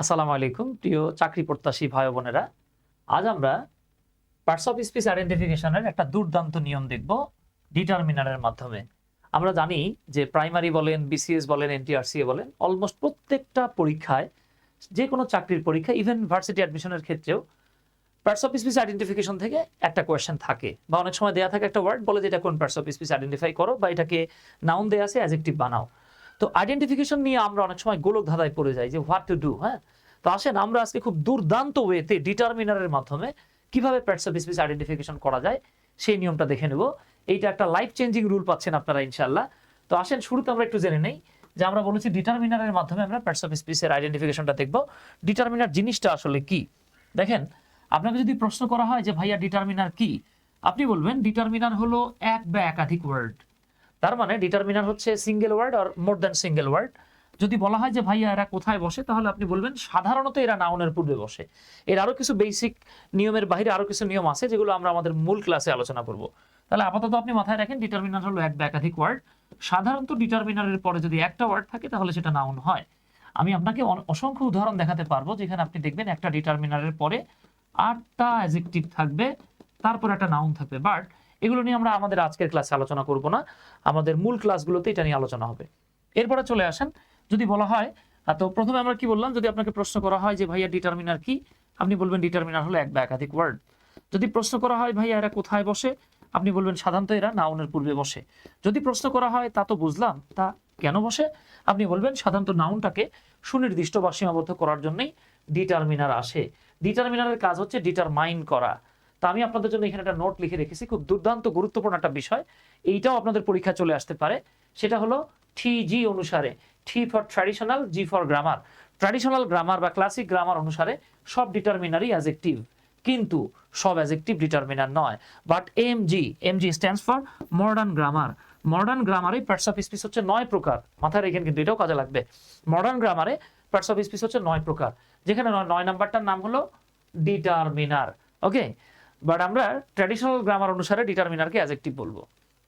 আসসালামু আলাইকুম, প্রিয় চাকরি প্রত্যাশী ভাই বোনেরা। আজ আমরা পার্টস অফ স্পিচ আইডেন্টিফিকেশনের একটা দুর্দান্ত নিয়ম দেখব ডিটারমিনারের মাধ্যমে। আমরা জানি যে প্রাইমারি বলেন, বিসিএস বলেন এনটিআরসিএ বলেন অলমোস্ট প্রত্যেকটা পরীক্ষায়, যে কোনো চাকরির পরীক্ষা ইভেন ভার্সিটি অ্যাডমিশনের ক্ষেত্রেও পার্টস অফ স্পিচ আইডেন্টিফিকেশন থেকে একটা কোয়েশ্চেন থাকে। বা অনেক সময় দেওয়া থাকে একটা ওয়ার্ড বলে যে এটা কোন পার্টস অফ স্পিচ আইডেন্টিফাই করো বা এটাকে নাউন দেওয়া আছে অ্যাজেক্টিভ বানাও। তো আইডেন্টিফিকেশন নিয়ে আমরা অনেক সময় গোলক ধাঁধায় পড়ে যাই যে হোয়াট টু ডু হ্যাঁ? তো আসেন, আমরা আজকে খুব দুর্দান্ত ওয়েতে ডিটারমিনারের মাধ্যমে কীভাবে প্যাটস অফ স্পিচ আইডেন্টিফিকেশন করা যায়, সেই নিয়মটা দেখে নেব। এইটা একটা লাইফ চেঞ্জিং রুল পাচ্ছেন আপনারা ইনশাল্লাহ তো আসেন, শুরুতে আমরা একটু জেনে নেই যে আমরা বলেছি ডিটারমিনারের মাধ্যমে আমরা প্যাটস অফ স্পিচের আইডেন্টিফিকেশনটা দেখব। ডিটারমিনার জিনিসটা আসলে কি? দেখেন, আপনাকে যদি প্রশ্ন করা হয় যে, ভাইয়া ডিটারমিনার কি? আপনি বলবেন ডিটারমিনার হলো এক বা একাধিক ওয়ার্ড তার মানে ডিটারমিনার হচ্ছে সিঙ্গেল ওয়ার্ড আর মোর দ্যান সিঙ্গেল ওয়ার্ড যদি বলা হয় যে ভাইয়া এরা কোথায় বসে, তাহলে আপনি বলবেন সাধারণত এরা নাউনের পূর্বে বসে। এর আরও কিছু বেসিক নিয়মের বাইরে আরও কিছু নিয়ম আছে যেগুলো আমরা আমাদের মূল ক্লাসে আলোচনা করব। তাহলে আপাতত আপনি মাথায় রাখেন ডিটারমিনার হলো এক বা একাধিক ওয়ার্ড সাধারণত ডিটারমিনারের পরে যদি একটা ওয়ার্ড থাকে, তাহলে সেটা নাউন হয়। আমি আপনাকে অসংখ্য উদাহরণ দেখাতে পারব, যেখানে আপনি দেখবেন একটা ডিটারমিনারের পরে আটটা অ্যাজেক্টিভ থাকবে, তারপর একটা নাউন থাকবে। বাট এগুলো নিয়ে আমরা আমাদের আজকের ক্লাসে আলোচনা করব না। আমাদের মূল ক্লাসগুলোতে এটা নিয়ে আলোচনা হবে। এরপরে চলে আসেন, যদি বলা হয় তো প্রথমে আমরা কি বললাম, যদি আপনাকে প্রশ্ন করা হয় যে ভাইয়া ডিটারমিনার কি, আপনি বলবেন ডিটারমিনার হলো এক বা একাধিক ওয়ার্ড যদি প্রশ্ন করা হয়, ভাইয়া, এরা কোথায় বসে? আপনি বলবেন, সাধারণত এরা নাউনের পূর্বে বসে। যদি প্রশ্ন করা হয়, তা তো বুঝলাম, তা কেন বসে? আপনি বলবেন, সাধারণত নাউনটাকে সুনির্দিষ্ট বা সীমাবদ্ধ করার জন্যই ডিটারমিনার আসে। ডিটারমিনারের কাজ হচ্ছে ডিটারমাইন করা। তা আমি আপনাদের জন্য এখানে একটা নোট লিখে রেখেছি, খুব দুর্দান্ত, গুরুত্বপূর্ণ একটা বিষয়। এইটাও আপনাদের পরীক্ষা চলে আসতে পারে। সেটা হলো টি জি অনুসারে T for traditional G for grammar traditional grammar বা ক্লাসিক গ্রামার অনুসারে সব ডিটারমিনারই অ্যাজেক্টিভ কিন্তু সব অ্যাজেক্টিভ ডিটারমিনার নয়। But M G M G stands for modern grammar modern গ্রামারে parts of speech হচ্ছে নয় প্রকার। মাথায় রেখেন কিন্তু এটাও কাজে লাগবে। মডার্ন গ্রামারে পার্টস অফ স্পিচ হচ্ছে নয় প্রকার। যেখানে নয়- নয় নাম্বারটার নাম হলো ডিটারমিনার ওকে বাট আমরা ট্র্যাডিশনাল গ্রামার অনুসারে ডিটারমিনারকে অ্যাজেক্টিভ বলব।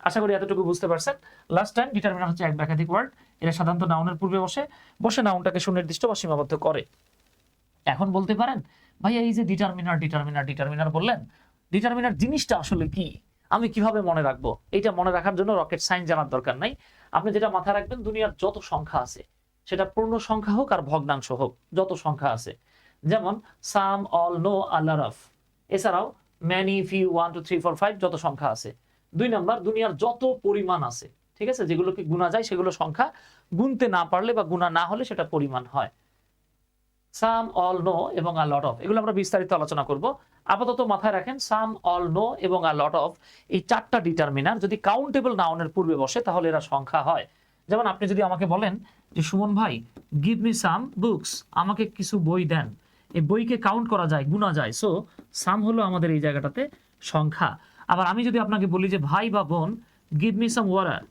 আশা করি এতটুকু বুঝতে পারছেন। লাস্ট টাইম ডিটারমিনার হচ্ছে এক একাধিক ওয়ার্ড এটা সাধারণত নাউনের পূর্বে বসে। বসে নাউনটাকে সুনির্দিষ্ট বা সীমাবদ্ধ করে। এখন বলতে পারেন, ভাইয়া, এই যে ডিটারমিনার ডিটারমিনার ডিটারমিনার বললেন ডিটারমিনার জিনিসটা আসলে কি? আমি কীভাবে মনে রাখব? এটা মনে রাখার জন্য রকেট সাইন্স জানার দরকার নাই। আপনি যেটা মাথায় রাখবেন, দুনিয়ার যত সংখ্যা আছে, সেটা পূর্ণ সংখ্যা হোক আর ভগ্নাংশ হোক, যত সংখ্যা আছে। যেমন সাম অল নো আল্লারফ এছাড়াও many few one two three four five যত সংখ্যা আছে। দুই নাম্বার, দুনিয়ার যত পরিমাণ আছে, ঠিক আছে? যেগুলোকে গুণা যায়, সেগুলো সংখ্যা গুনতে না পারলে বা গুণা না হলে সেটা পরিমাণ হয়। সাম, অল, নো এবং আ লট অফ। এগুলো আমরা বিস্তারিত আলোচনা করব। আপাতত মাথায় রাখেন, সাম, অল, নো এবং আ লট অফ এই চারটা ডিটারমিনার যদি কাউন্টেবল নাউনের পূর্বে বসে, তাহলে এরা সংখ্যা হয়। যেমন আপনি যদি আমাকে বলেন যে, সুমন ভাই গিভ মি সাম বুকস আমাকে কিছু বই দেন। এই বইকে কাউন্ট করা যায়, গুণা যায়। সো সাম হলো আমাদের এই জায়গাটাতে সংখ্যা। আবার আমি যদি আপনাকে বলি যে, ভাই বা বোন গিভ মি সাম ওয়াটার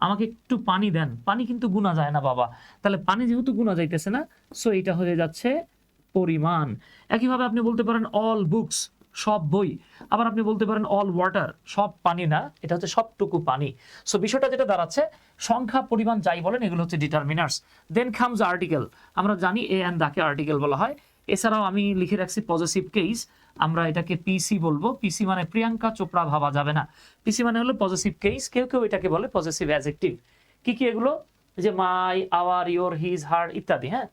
আমাকে একটু পানি দেন। পানি কিন্তু গুণা যায় না, বাবা। তাহলে পানি যেহেতু গুণা যাইতেছে না সো এটা হয়ে যাচ্ছে পরিমাণ। একইভাবে আপনি বলতে পারেন অল বুকস সব বই। আবার আপনি বলতে পারেন অল ওয়াটার সব পানি না, এটা হচ্ছে সবটুকু পানি। সো বিষয়টা যেটা দাঁড়াচ্ছে, সংখ্যা, পরিমাণ যাই বলেন, এগুলো হচ্ছে ডিটারমিনার্স দেন খামস আর্টিকেল আমরা জানি এ অ্যান্ড দাকে আর্টিকেল বলা হয়। এছাড়াও আমি লিখে রাখছি পজিটিভ কেস আমরা এটাকে পিসি বলব। পিসি মানে প্রিয়াঙ্কা চোপড়া ভাবা যাবে না। পিসি মানে হলো পজিটিভ কেস কেউ কেউ এটাকে বলে পজিটিভ অ্যাজেক্টিভ কি কি এগুলো? যে my our your his her ইত্যাদি হ্যাঁ?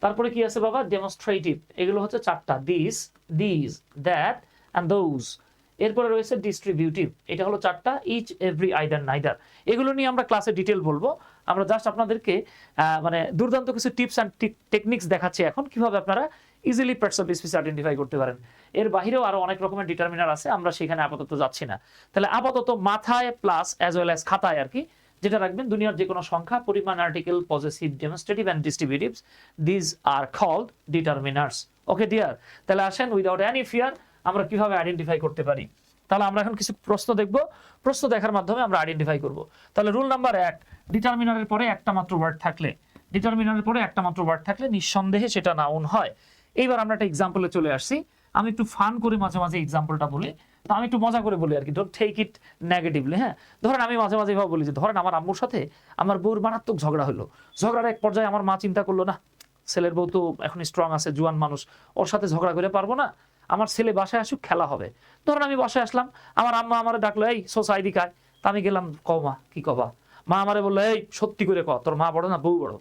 তারপরে কি আছে বাবা? ডেমনস্ট্রেটিভ এগুলো হচ্ছে চারটা। This this that and those এরপরে রয়েছে ডিস্ট্রিবিউটিভ এটা হলো চারটা ইচ এভরি আইদার নাইদার এগুলো নিয়ে আমরা ক্লাসে ডিটেল বলব। আমরা জাস্ট আপনাদেরকে মানে দুর্দান্ত কিছু টিপস অ্যান্ড টেকনিক্স দেখাচ্ছি এখন, কীভাবে আপনারা easily parts of speech identify করতে পারেন। এর বাহিরেও আরও অনেক রকমের ডিটারমিনার আছে, আমরা সেখানে আপাতত যাচ্ছি না। তাহলে আপাতত মাথায় প্লাস অ্যাজ ওয়েল অ্যাজ খাতায় আর কি, যেটা রাখবেন, দুনিয়ার যে কোনো সংখ্যা, পরিমাণ article positive demonstrative and distributives these are called determiners okay dear তাহলে আসেন উইদাউট এনি ফিয়ার আমরা কীভাবে আইডেন্টিফাই করতে পারি? তাহলে আমরা এখন কিছু প্রশ্ন দেখব। প্রশ্ন দেখার মাধ্যমে আমরা আইডেন্টিফাই করব। তাহলে রুল নাম্বার এক ডিটারমিনারের পরে একটা মাত্র ওয়ার্ড থাকলে। ডিটারমিনারের পরে একটা মাত্র ওয়ার্ড থাকলে নিঃসন্দেহে সেটা নাউন হয়। এইবার আমরা একটা এক্সাম্পলে চলে আসছি। আমি একটু ফান করে মাঝে মাঝে এক্সাম্পলটা বলি। তো আমি একটু মজা করে বলি আর কি। ডোন্ট টেক ইট নেগেটিভলি হ্যাঁ? ধরেন আমি মাঝে মাঝে এভাবে বলি যে, ধরেন আমার আম্মুর সাথে আমার বউর মারাত্মক ঝগড়া হলো। ঝগড়ার এক পর্যায়ে আমার মা চিন্তা করল, না, ছেলের বউ তো এখন স্ট্রং আছে, জুয়ান মানুষ, ওর সাথে ঝগড়া করে পারব না। আমার ছেলে বাসায় আসুক, খেলা হবে। ধরুন আমি বাসায় আসলাম, আমার আম্মা আমার ডাকলো, এই সোসাইটি কায় তা আমি গেলাম, ক মা, কি কবা মা আমারে বলল, এই, সত্যি করে ক, তোর মা বড় না বউ বড়?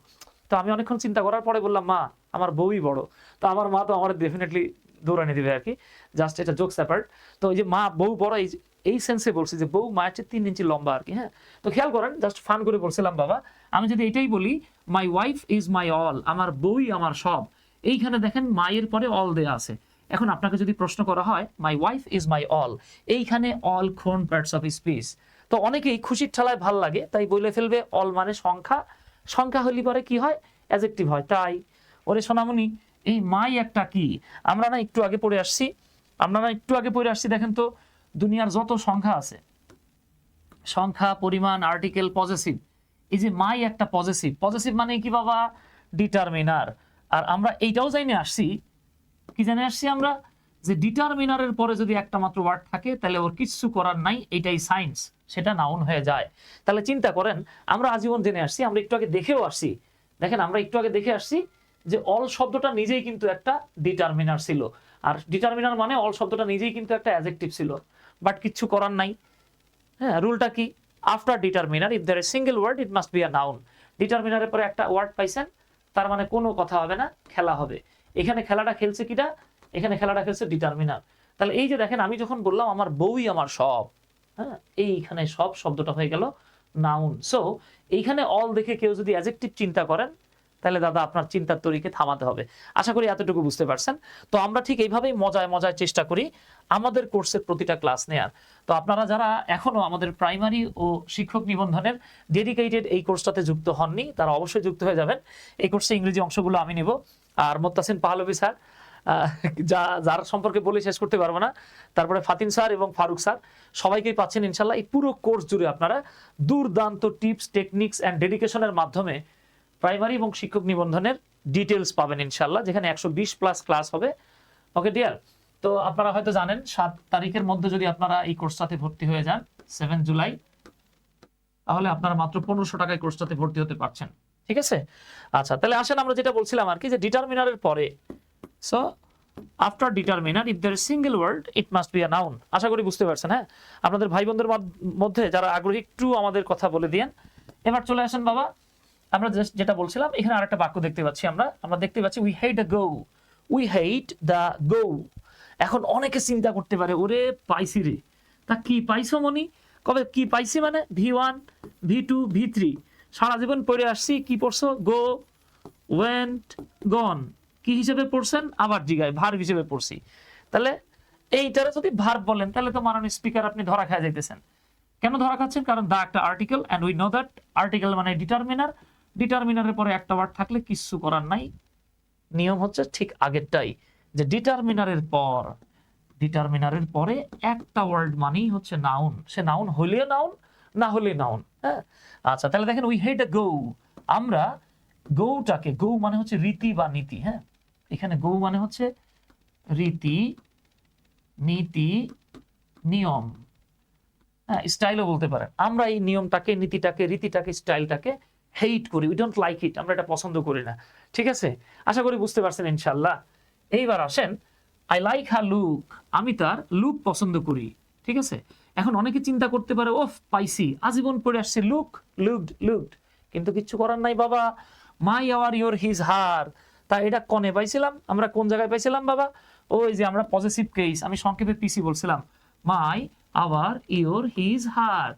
তো আমি অনেকক্ষণ চিন্তা করার পরে বললাম, মা, আমার বউই বড়। তো আমার মা তো আমার ডেফিনেটলি দৌড়ানি দিবে আর কি জাস্ট এটা জোক অ্যাপার্ট তো ওই যে মা, বউ বড়, এই এই সেন্সে বলছি যে বউ মায়ের চেয়ে তিন ইঞ্চি লম্বা আর কি হ্যাঁ? তো খেয়াল করেন জাস্ট ফান করে বলছিলাম, বাবা, আমি যদি এটাই বলি my wife is my all আমার বউই আমার সব। এইখানে দেখেন মায়ের পরে অল দেয়া আছে। এখন আপনাকে যদি প্রশ্ন করা হয় my wife is my all এইখানে অল খোন পার্টস অফ স্পিচ তো অনেকেই খুশির ঠেলায় ভালো লাগে, তাই বলে ফেলবে অল মানে সংখ্যা। সংখ্যা হলে পরে কি হয়? অ্যাজেক্টিভ হয়। তাই, ওরে সোনামণি, এই মাই একটা কি? আমরা না একটু আগে পড়ে আসছি, আমরা না একটু আগে পড়ে আসছি, দেখেন তো, দুনিয়ার যত সংখ্যা আছে, সংখ্যা, পরিমাণ আর্টিকেল পজেসিভ এই যে মাই একটা পজেসিভ পজেসিভ মানে কি বাবা? ডিটারমিনার আর আমরা এইটাও জানি আসছি কি জানে আসছি আমরা? যে ডিটারমিনারের পরে যদি একটা মাত্র ওয়ার্ড থাকে, তাহলে ওর কিচ্ছু করার নাই, এটাই সায়েন্স সেটা নাউন হয়ে যায়। তাহলে চিন্তা করেন, আমরা আজীবন জেনে আসছি, আমরা একটু আগে দেখেও আসছি। দেখেন, আমরা একটু আগে দেখে আসছি যে অল শব্দটা নিজেই কিন্তু একটা ডিটারমিনার ছিল। আর ডিটারমিনার মানে অল শব্দটা নিজেই কিন্তু একটা অ্যাজেক্টিভ ছিল। বাট কিচ্ছু করার নাই। হ্যাঁ রুলটা কি? After determiner if there a single word it must be a noun ডিটারমিনারের পরে একটা ওয়ার্ড পাইছেন, তার মানে কোনো কথা হবে না, খেলা হবে। এখানে খেলাটা খেলছে কিটা? এখানে খেলাটা খেলছে ডিটারমিনার তাহলে এই যে দেখেন, আমি যখন বললাম আমার বউই আমার সব হ্যাঁ এইখানে সব শব্দটা হয়ে গেল নাউন সো এইখানে অল দেখে কেউ যদি অ্যাজেক্টিভ চিন্তা করেন তাহলে দাদা আপনার চিন্তার তরিকে থামাতে হবে। আশা করি এতটুকু বুঝতে পারছেন। তো আমরা ঠিক এইভাবেই মজায় মজায় চেষ্টা করি আমাদের কোর্সের প্রতিটা ক্লাস নেয়ার। তো আপনারা যারা এখনও আমাদের প্রাইমারি ও শিক্ষক নিবন্ধনের ডেডিকেটেড এই কোর্সটাতে যুক্ত হননি, তারা অবশ্যই যুক্ত হয়ে যাবেন। এই কোর্সে ইংরেজি অংশগুলো আমি নিব। আর মোত্তাসিন পাহলবি স্যার যা, যার সম্পর্কে বলে শেষ করতে পারব না। তারপরে ফাতিন স্যার এবং ফারুক স্যার, সবাইকেই পাচ্ছেন ইনশাল্লাহ। এই পুরো কোর্স জুড়ে আপনারা দুর্দান্ত টিপস, টেকনিক্স অ্যান্ড ডেডিকেশনের মাধ্যমে প্রাইমারি এবং শিক্ষক নিবন্ধনের ডিটেলস পাবেন ইনশাল্লাহ যেখানে একশো বিশ প্লাস ক্লাস হবে। ওকে ডিয়ার তো আপনারা হয়তো জানেন, সাত তারিখের মধ্যে যদি আপনারা এই কোর্সটাতে ভর্তি হয়ে যান সেভেন জুলাই, তাহলে আপনারা মাত্র পনেরোশো টাকায় কোর্সটাতে ভর্তি হতে পারছেন। ঠিক আছে? আচ্ছা তাহলে আসেন আমরা যেটা বলছিলাম আর কি, যে ডিটারমিনারের পরে। So after determiner if there single word it must be a noun আশা করি বুঝতে পারছেন হ্যাঁ? আপনাদের ভাই বোনদের মধ্যে যারা আগ্রহী, একটু আমাদের কথা বলে দিয়েন। এবার চলে আসেন বাবা আমরা just যেটা বলছিলাম, এখানে আরেকটা বাক্য দেখতে পাচ্ছি আমরা। আমরা দেখতে পাচ্ছি we hate the go we hate the go এখন অনেকে চিন্তা করতে পারে, ওরে পাইছি রে। তা কি পাইছো মনি? কবে? কি পাইছি মানে? V one, V two, V three. সারা জীবন পড়ে আসছি, কি পড়ছো? গো ওয়েন্ট গন কি হিসেবে পড়ছেন? আবার জিগায় ভার হিসেবে পড়ছি। তাহলে এইটারে যদি ভার বলেন, তাহলে তো মাননীয় স্পিকার আপনি ধরা খায় যাইতেছেন। কেন ধরা খাচ্ছেন? কারণ দা একটা article and we know that article মানে ডিটারমিনার ডিটারমিনারের পরে একটা ওয়ার্ড থাকলে কিচ্ছু করার নাই। নিয়ম হচ্ছে ঠিক আগেরটাই, যে ডিটারমিনারের পর, ডিটারমিনারের পরে একটা ওয়ার্ড মানেই হচ্ছে নাউন সে নাউন হলেও নাউন না হলে নাউন হ্যাঁ? আচ্ছা তাহলে দেখেন উই এ গৌ আমরা গৌটাকে গৌ মানে হচ্ছে রীতি বা নীতি হ্যাঁ? এখানে গৌ মানে হচ্ছে রীতি, নীতি, নিয়ম। হ্যাঁ স্টাইলও বলতে পারেন। আমরা এই নিয়মটাকে, নীতিটাকে, রীতিটাকে স্টাইলটাকে হেইট করি উই ডোন্ট লাইক ইট আমরা এটা পছন্দ করি না, ঠিক আছে? আশা করি বুঝতে পারছেন ইনশাল্লাহ এইবার আসেন আই লাইক হার লুক আমি তার লুক পছন্দ করি, ঠিক আছে? এখন অনেকে চিন্তা করতে পারে, ওফ, পাইছি, আজীবন পড়ে আসছে লুক লুকড লুকড কিন্তু কিচ্ছু করার নাই, বাবা। My our your his her তা এটা কনে পাইছিলাম, আমরা কোন জায়গায় পাইছিলাম, বাবা? ওই যে আমরা পজিটিভ কেস আমি সংক্ষেপে পিসি বলছিলাম। My our your his her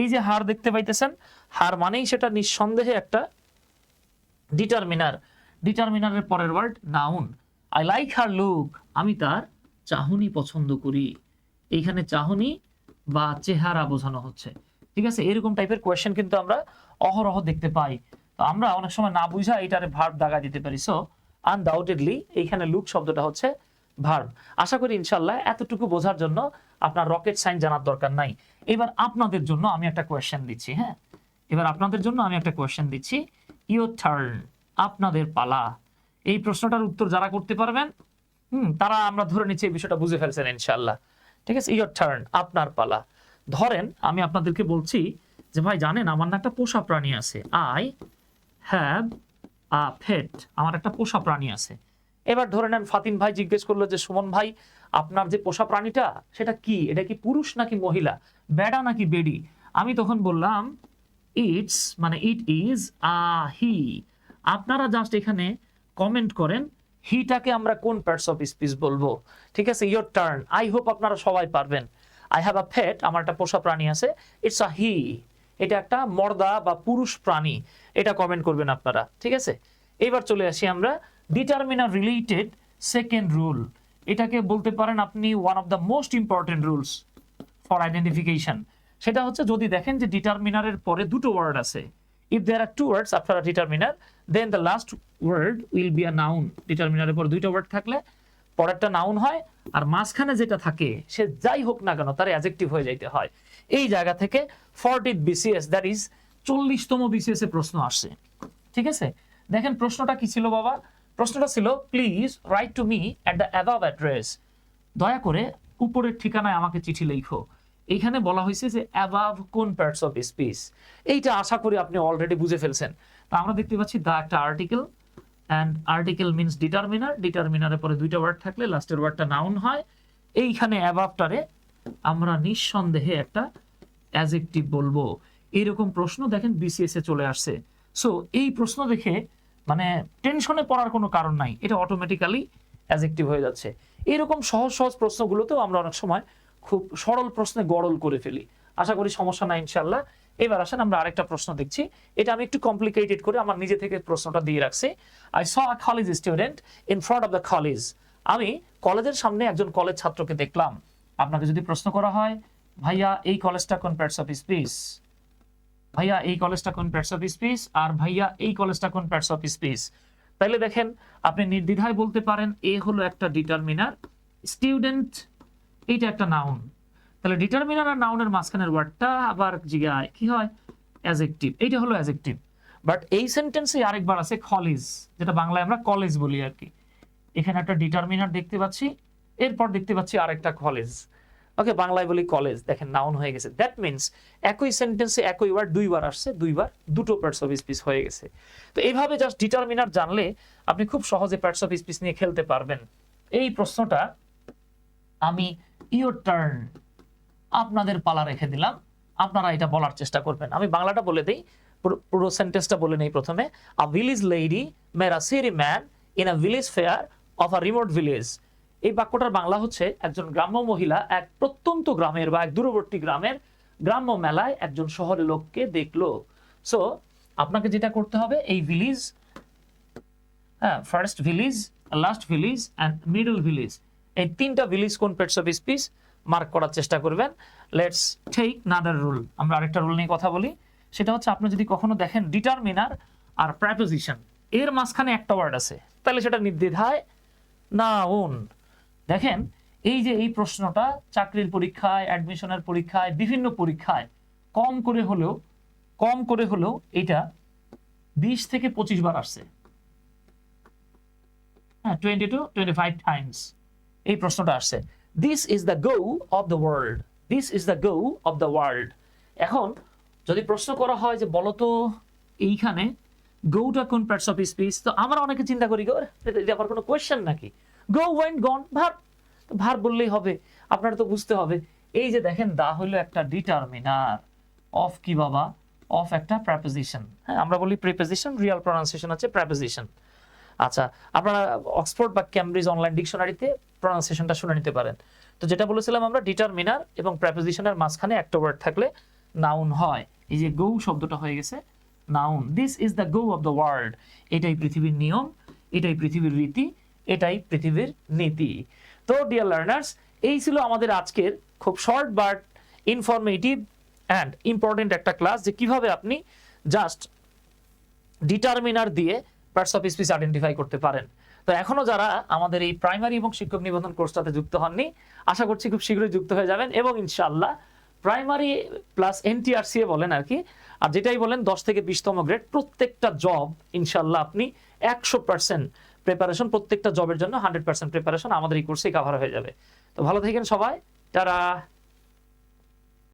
এই যে হার দেখতে পাইতেছেন হার মানেই সেটা নিঃসন্দেহে একটা ডিটারমিনার ডিটারমিনারের পরের word noun I like her look আমি তার চাহনি পছন্দ করি। এইখানে চাহনি বা চেহারা বোঝানো হচ্ছে। ঠিক আছে? এরকম টাইপের কোয়েশ্চেন কিন্তু আমরা অহরহ দেখতে পাই। তো আমরা অনেক সময় না বুঝা এটারে ভার্ব দাগা দিতে পারি। সো আনডাউটেডলি এইখানে লুক শব্দটা হচ্ছে ভার্ব আশা করি ইনশাল্লাহ এতটুকু বোঝার জন্য আপনার রকেট সাইন জানার দরকার নাই। এবার আপনাদের জন্য আমি একটা কোয়েশ্চেন দিচ্ছি হ্যাঁ? এবার আপনাদের জন্য আমি একটা কোয়েশ্চেন দিচ্ছি। ইউর টার্ন আপনাদের পালা। এই প্রশ্নটার উত্তর যারা করতে পারবেন, হুম, তারা আমরা ধরে নিচ্ছি এই বিষয়টা বুঝে ফেলছেন ইনশাল্লাহ ঠিক আছে? ইয়োর টার্ন আপনার পালা। ধরেন, আমি আপনাদেরকে বলছি যে, ভাই, জানেন আমার না একটা পোষা প্রাণী আছে। আই হ্যাভ আ ফেট আমার একটা পোষা প্রাণী আছে। এবার ধরে নেন ফাতিন ভাই জিজ্ঞেস করল যে, সুমন ভাই, আপনার যে পোষা প্রাণীটা, সেটা কি? এটা কি পুরুষ নাকি মহিলা? বেড়া নাকি বেডি? আমি তখন বললাম ইটস মানে ইট ইজ আ হি আপনারা জাস্ট এখানে কমেন্ট করেন হিটাকে আমরা কোন পার্টস অফ স্পিচ বলব? ঠিক আছে ইয়োর টার্ন আই হোপ আপনারা সবাই পারবেন। আই হ্যাভ আ ফেট আমার একটা পোষা প্রাণী আছে। ইটস আ হি এটা একটা মর্দা বা পুরুষ প্রাণী। এটা কমেন্ট করবেন আপনারা। ঠিক আছে? এবার চলে আসি আমরা। ডিটারমিনার রিলেটেড সেকেন্ড রুল এটাকে বলতে পারেন আপনি one of the most important rules for identification সেটা হচ্ছে যদি দেখেন যে ডিটারমিনারের পরে দুটো ওয়ার্ড আছে। If there are two words after a determiner then the last word will be a noun ডিটারমিনারের পর দুইটা ওয়ার্ড থাকলে, পরেরটা নাউন হয়, আর মাঝখানে যেটা থাকে, সে যাই হোক না কেন, তার অ্যাজেক্টিভ হয়ে যাইতে হয়। এই জায়গা থেকে ফর্টি বিসিএস দ্যাট ইজ চল্লিশতম বিসিএস এ প্রশ্ন আসছে। ঠিক আছে? দেখেন প্রশ্নটা কি ছিল বাবা? প্রশ্নটা ছিল please write to me at the above address দয়া করে উপরের ঠিকানায় আমাকে চিঠি লেখো। এইখানে বলা হয়েছে যে অ্যাবাভ কোন পার্টস অফ স্পিচ এইটা আশা করি আপনি অলরেডি বুঝে ফেলছেন। তা আমরা দেখতে পাচ্ছি দা একটা article and article means determiner ডিটারমিনারের পরে দুইটা ওয়ার্ড থাকলে লাস্টের ওয়ার্ডটা নাউন হয়। এইখানে অ্যাবাভটারে আমরা নিঃসন্দেহে একটা অ্যাজেক্টিভ বলব। এরকম প্রশ্ন দেখেন বিসিএস চলে আসছে। সো এই প্রশ্ন দেখে মানে টেনশনে পড়ার কোনো কারণ নাই। এটা অটোমেটিক্যালি অ্যাজেক্টিভ হয়ে যাচ্ছে। এরকম সহজ সহজ প্রশ্নগুলোতেও আমরা অনেক সময় খুব সরল প্রশ্নে গড়ল করে ফেলি। আশা করি সমস্যা নাই ইনশাল্লাহ এবার আসেন, আমরা আরেকটা প্রশ্ন দেখছি। এটা আমি একটু কমপ্লিকেটেড করে আমার নিজে থেকে প্রশ্নটা দিয়ে রাখছি। I saw a college student in front of the college আমি কলেজের সামনে একজন কলেজ ছাত্রকে দেখলাম। আপনাকে যদি প্রশ্ন করা হয়, ভাইয়া, এই কলেজটা কোন প্যাটস অফ স্পিস ভাইয়া, এই কলেজটা কোন প্যাটস অফ স্পিস আর ভাইয়া, এই কলেজটা কোন প্যাটস অফ স্পিস তাইলে দেখেন, আপনি নির্দ্বিধায় বলতে পারেন, এ হলো একটা ডিটারমিনার স্টুডেন্ট এইটা একটা নাউন তাহলে ডিটারমিনার আর নাউনের মাঝখানের ওয়ার্ডটা আবার জিগায়, কি হয়? অ্যাজেক্টিভ এইটা হলো অ্যাজেক্টিভ বাট এই সেন্টেন্সে আরেকবার আছে কলেজ যেটা বাংলায় আমরা কলেজ বলি আর কি। এখানে একটা ডিটারমিনার দেখতে পাচ্ছি, এরপর দেখতে পাচ্ছি আরেকটা কলেজ ওকে বাংলায় বলি কলেজ দেখেন নাউন হয়ে গেছে। দ্যাট মিনস একই সেন্টেন্সে একই ওয়ার্ড দুইবার আসছে, দুইবার দুটো পার্টস অফ স্পিচ হয়ে গেছে। তো এইভাবে জাস্ট ডিটারমিনার জানলে আপনি খুব সহজে পার্টস অফ স্পিচ নিয়ে খেলতে পারবেন। এই প্রশ্নটা আমি ইয়োর টার্ন আপনাদের পালা রেখে দিলাম। আপনারা এটা বলার চেষ্টা করবেন। আমি বাংলাটা বলে দিই। পুরো- সেন্টেন্সটা বলে নেই প্রথমে। A village lady married man in a village fair of a remote village এই বাক্যটার বাংলা হচ্ছে একজন গ্রাম্য মহিলা এক প্রত্যন্ত গ্রামের বা এক দূরবর্তী গ্রামের গ্রাম্য মেলায় একজন শহরের লোককে দেখল। সো আপনাকে যেটা করতে হবে, এই ভিলেজ হ্যাঁ first village last village and middle village এই তিনটা ভিলেজ কোন পেটস অফ স্পিচ মার্ক করার চেষ্টা করবেন। লেটস টেক নাদার রুল আমরা আরেকটা রুল নিয়ে কথা বলি। সেটা হচ্ছে আপনি যদি কখনো দেখেন ডিটারমিনার আর প্র্যাপোজিশন এর মাঝখানে একটা ওয়ার্ড আছে। তাহলে সেটা নির্দ্বিধায় না নাউন দেখেন, এই যে এই প্রশ্নটা চাকরির পরীক্ষায় অ্যাডমিশনের পরীক্ষায়, বিভিন্ন পরীক্ষায়, কম করে হলেও, কম করে হলেও এটা বিশ থেকে পঁচিশ বার আসছে। হ্যাঁ twenty two twenty five times এই প্রশ্নটা আসছে। This is the go of the world this is the go of the world এখন যদি প্রশ্ন করা হয় যে বলতো এইখানে গৌটা কোন পার্টস অফ স্পিচ তো আমরা অনেকে চিন্তা করি, গো, এটা আবার কোনো কোয়েশ্চেন নাকি? গো ওয়েন্ট গন ভার ভার বললেই হবে, আপনার তো বুঝতে হবে। এই যে দেখেন, দা হলো একটা ডিটারমিনার অফ কি বাবা? অফ একটা প্রেপোজিশন হ্যাঁ আমরা বলি প্রিপোজিশন রিয়াল প্রনাউন্সিয়েশন হচ্ছে প্রেপোজিশন আচ্ছা আপনারা অক্সফোর্ড বা ক্যামব্রিজ অনলাইন ডিকশনারিতে প্রনাউন্সিয়েশনটা শুনে নিতে পারেন। তো যেটা বলেছিলাম আমরা ডিটারমিনার এবং প্রেপোজিশনের মাঝখানে একটা ওয়ার্ড থাকলে নাউন হয়। এই যে গৌ শব্দটা হয়ে গেছে noun this is the go of the world এটাই পৃথিবীর নিয়ম, এটাই পৃথিবীর রীতি, এটাই পৃথিবীর নীতি। তো ডিয়ার লার্নার্স এই ছিল আমাদের আজকের খুব short but informative and important একটা ক্লাস যে কীভাবে আপনি জাস্ট ডিটারমিনার দিয়ে পার্টস অফ স্পিচ আইডেন্টিফাই করতে পারেন। তো এখনও যারা আমাদের এই প্রাইমারি এবং শিক্ষক নিবন্ধন কোর্সটাতে যুক্ত হননি, আশা করছি খুব শীঘ্রই যুক্ত হয়ে যাবেন এবং ইনশাআল্লাহ প্রাইমারি প্লাস এনটিআরসিএ বলেন আর কি, আর যেটাই বলেন দশ থেকে বিশতম গ্রেড প্রত্যেকটা জব ইনশাল্লাহ আপনি একশো পার্সেন্ট প্রিপারেশন প্রত্যেকটা জবের জন্য হান্ড্রেড পার্সেন্ট প্রিপারেশন আমাদের এই কোর্সে কাভার হয়ে যাবে। তো ভালো থাকেন সবাই তারা